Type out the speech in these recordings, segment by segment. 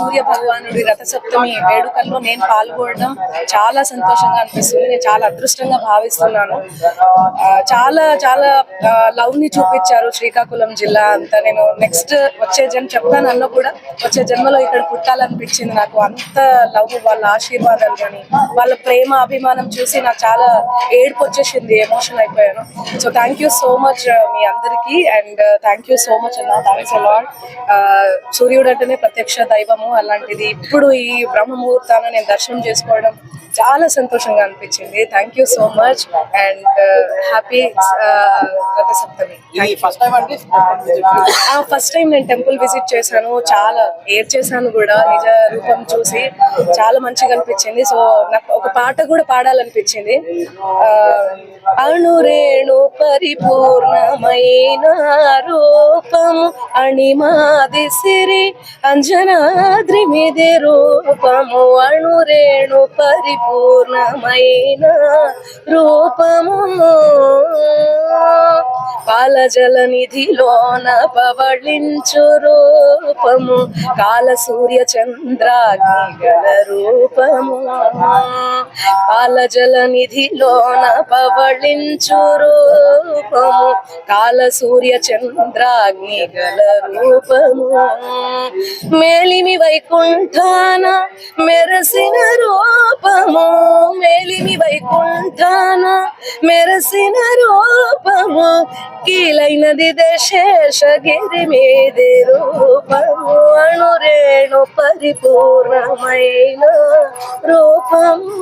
సూర్య భగవానుడి రథసప్తమి వేడుకల్లో నేను పాల్గొనడం చాలా సంతోషంగా అనిపిస్తుంది. నేను చాలా అదృష్టంగా భావిస్తున్నాను. ఆ, చాలా చాలా లవ్ని చూపించారు శ్రీకాకుళం జిల్లా అంతా. నేను నెక్స్ట్ వచ్చే జన్మ చెప్తాను అన్న కూడా వచ్చే జన్మలో ఇక్కడ పుట్టాలనిపించింది. నాకు అంత లవ్ వాళ్ళ ఆశీర్వాదాలు కానీ వాళ్ళ ప్రేమ అభిమానం చూసి నాకు చాలా ఏడుపు వచ్చేసింది ఎమోషన్ అయిపోయాను. So thank you so much మీ అందరికీ. And thank you so much అన్న థ్యాంక్స్ అలాడ్ సూర్యుడు అంటేనే ప్రత్యక్ష దైవము. అలాంటిది. ఇప్పుడు ఈ బ్రహ్మ ముహూర్తాన నేను దర్శనం చేసుకోవడం చాలా సంతోషంగా అనిపించింది. Thank you so much and happy Ratha Saptami first time అండి? ఫస్ట్ టైం నేను టెంపుల్ విజిట్ చేశాను. చాలా ఏర్ చేశాను కూడా. నిజ రూపం చూసి చాలా మంచిగా అనిపించింది. సో నాకు ఒక పాట కూడా పాడాలనిపించింది. ఆ, అణురేణు పరిపూర్ణమైన రూపము అణిమాది సిరి అంజనాద్రిమిది రూపము అణురేణు పరిపూర్ణమైన రూపము. పాలజల నిధిలోన పవళించు రూపము కాల సూర్య చంద్రాగ్ని రూపము. పాలజల నిధిలోన పవళించు రూపము కాల సూర్య చంద్రాగ్నిగల రూపము. మేలిమి వైకుంఠాన మెరసిన రూపము మేలిమి వైకుంఠాన మెరసిన రూపము కీలైనది దశేషగిరి మీది రూపము అణురేణు పరిపూర్ణమైన రూపము.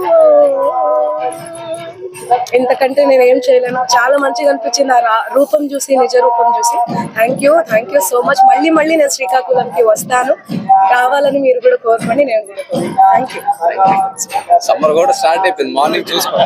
ఇంతకంటే నేను ఏం చేయలేను. చాలా మంచిగా అనిపించింది ఆ రూపం చూసి నిజ రూపం చూసి. Thank you thank you so much మళ్ళీ మళ్ళీ నేను శ్రీకాకుళంకి వస్తాను. రావాలని మీరు కూడా కోరుకోండి నేను కూడా థ్యాంక్ యూ సమ్మర్ కూడా స్టార్ట్ అయిపోయింది. మార్నింగ్ చూసుకో.